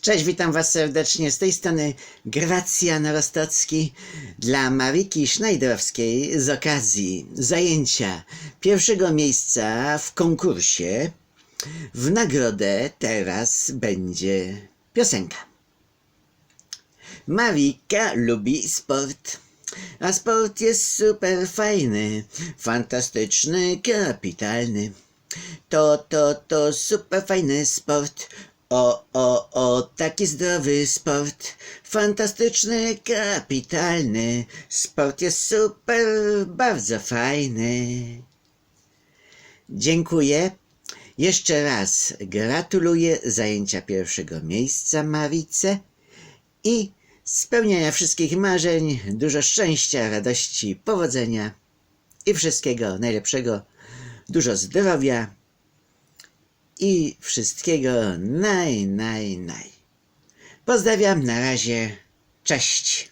Cześć, witam Was serdecznie. Z tej strony Gracjan Rostocki dla Mariki Sznajdrowskiej z okazji zajęcia pierwszego miejsca w konkursie. W nagrodę teraz będzie piosenka. Marika lubi sport, a sport jest super fajny, fantastyczny, kapitalny. To, to, to super fajny sport. O, o, o, taki zdrowy sport. Fantastyczny, kapitalny. Sport jest super, bardzo fajny. Dziękuję. Jeszcze raz gratuluję zajęcia pierwszego miejsca Marice i spełniania wszystkich marzeń, dużo szczęścia, radości, powodzenia i wszystkiego najlepszego, dużo zdrowia i wszystkiego naj, naj, naj. Pozdrawiam, na razie, cześć.